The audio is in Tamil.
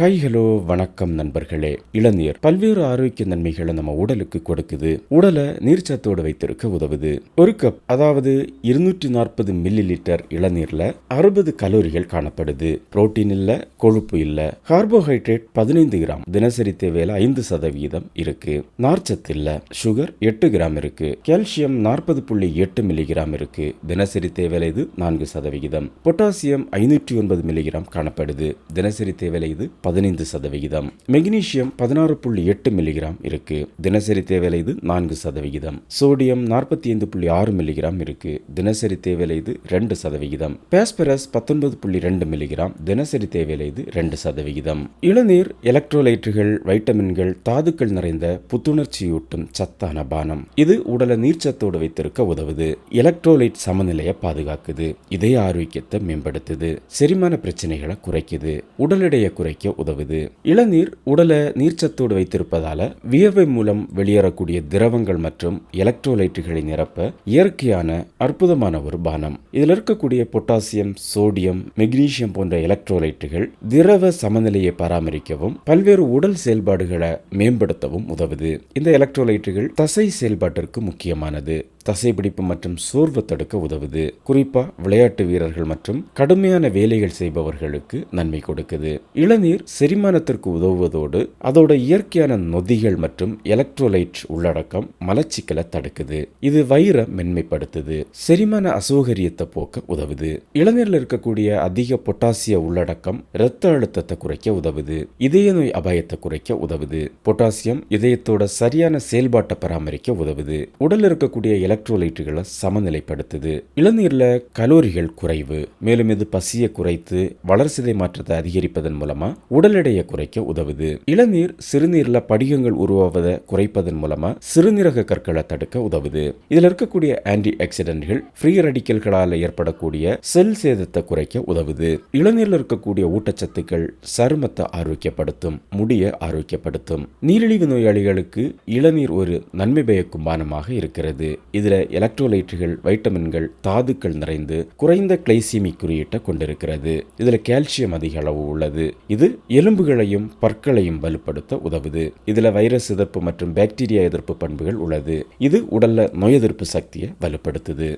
ஹாய் ஹலோ வணக்கம் நண்பர்களே. இளநீர் பல்வேறு ஆரோக்கிய நன்மைகளை நம்ம உடலுக்கு கொடுக்குது. உடலை நீர்ச்சத்தோடு வைத்திருக்க உதவுது. ஒரு கப் அதாவது இருநூற்றி நாற்பது மில்லி லிட்டர் இளநீர்ல அறுபது கலோரிகள் காணப்படுது. புரோட்டீன் இல்ல கொழுப்பு இல்ல. கார்போஹைட்ரேட் பதினைந்து கிராம் தினசரி தேவையில ஐந்து சதவீதம் இருக்கு. நார்ச்சத்து இல்ல சுகர் எட்டு கிராம் இருக்கு. கால்சியம் நாற்பது புள்ளி எட்டு மில்லிகிராம் இருக்கு. தினசரி தேவையில இது நான்கு சதவிகிதம் பொட்டாசியம் ஐநூற்றி ஒன்பது மில்லிகிராம் காணப்படுது. தினசரி தேவையில இது பதினைந்து சதவிகிதம். மெக்னீசியம் பதினாறு புள்ளி எட்டு மில்லிகிராம் இருக்கு. தினசரி தேவையில இது நான்கு சதவிகிதம். சோடியம் நாற்பத்தி ஐந்து புள்ளி ஆறு மில்லிகிராம் இருக்கு. தினசரி தேவையில இது ரெண்டு சதவிகிதம். பேஸ்பரஸ் பத்தொன்பது புள்ளி ரெண்டு மில்லிகிராம். தினசரி தேவையில இது ரெண்டு சதவிகிதம். இளநீர் எலக்ட்ரோலைட்டுகள் வைட்டமின்கள் தாதுக்கள் நிறைந்த புத்துணர்ச்சியூட்டும் சத்தான பானம். இது உடலை நீர்ச்சத்தோடு வைத்திருக்க உதவுது. எலக்ட்ரோலைட் சமநிலையை பாதுகாக்குது. இதய ஆரோக்கியத்தை மேம்படுத்துது. செரிமான பிரச்சனைகளை குறைக்குது. உடல் எடையை குறைக்க உதவுது. இளநீர் உடலை நீர்ச்சத்தோடு வைத்திருப்பதால வியர்வை மூலம் வெளியேறக்கூடிய திரவங்கள் மற்றும் எலக்ட்ரோலைட்டுகளை நிரப்ப இயற்கையான அற்புதமான ஒரு பானம். இதில் இருக்கக்கூடிய பொட்டாசியம் சோடியம் மெக்னீசியம் போன்ற எலக்ட்ரோலைட்டுகள் திரவ சமநிலையை பராமரிக்கவும் பல்வேறு உடல் செயல்பாடுகளை மேம்படுத்தவும் உதவுது. இந்த எலக்ட்ரோலைட்டுகள் தசை செயல்பாட்டிற்கு முக்கியமானது. தசைப்பிடிப்பு மற்றும் சோர்வு தடுக்க உதவுது. குறிப்பா விளையாட்டு வீரர்கள் மற்றும் கடுமையான வேலைகள் செய்பவர்களுக்கு நன்மை கொடுக்குது. இளநீர் செரிமானத்திற்கு உதவுவதோடு அதோட இயற்கையான நொதிகள் மற்றும் எலக்ட்ரோலைட் உள்ளடக்கம் மலச்சிக்கலை தடுக்குது. இது வயிறை மென்மைப்படுத்துது. செரிமான அசௌகரியத்தை போக்க உதவுது. இளநீரில் இருக்கக்கூடிய அதிக பொட்டாசிய உள்ளடக்கம் இரத்த அழுத்தத்தை குறைக்க உதவுது. இதய நோய் அபாயத்தை குறைக்க உதவுது. பொட்டாசியம் இதயத்தோட சரியான செயல்பாட்டை பராமரிக்க உதவுது. உடல் இருக்கக்கூடிய எலக்ட்ரோலைட்டுகளை சமநிலைப்படுத்துது. இளநீர்ல கலோரிகள் குறைவு மேலும் இது பசியை குறைத்து வளர்சிதை மாற்றத்தை அதிகரிப்பதன் மூலமா உடல் எடையை குறைக்க உதவுது. இளநீர் சிறுநீர்ல படிகங்கள் உருவாவதை குறைப்பதன் மூலமா சிறுநீரக கற்களை தடுக்க உதவுது. இதுல இருக்கக்கூடிய ஆன்டி ஆக்சிடென்ட்கள் ஃப்ரீ ரடிக்கல்களால் ஏற்படக்கூடிய செல் சேதத்தை குறைக்க உதவுது. இளநீரில் இருக்கக்கூடிய ஊட்டச்சத்துக்கள் சருமத்தை ஆரோக்கியப்படுத்தும் முடியை ஆரோக்கியப்படுத்தும். நீரிழிவு நோயாளிகளுக்கு இளநீர் ஒரு நன்மை பயக்கும் பானமாக இருக்கிறது. இதில் எலக்ட்ரோலைட்டுகள் வைட்டமின்கள் தாதுக்கள் நிறைந்து குறைந்த கிளைசிமிக் குறியீட்டை கொண்டிருக்கிறது. இதுல கால்சியம் அதிக அளவு உள்ளது. இது எலும்புகளையும் பற்களையும் வலுப்படுத்த உதவுது. இதுல வைரஸ் எதிர்ப்பு மற்றும் பாக்டீரியா எதிர்ப்பு பண்புகள் உள்ளது. இது உடல்ல நோய் எதிர்ப்பு சக்தியை வலுப்படுத்துது.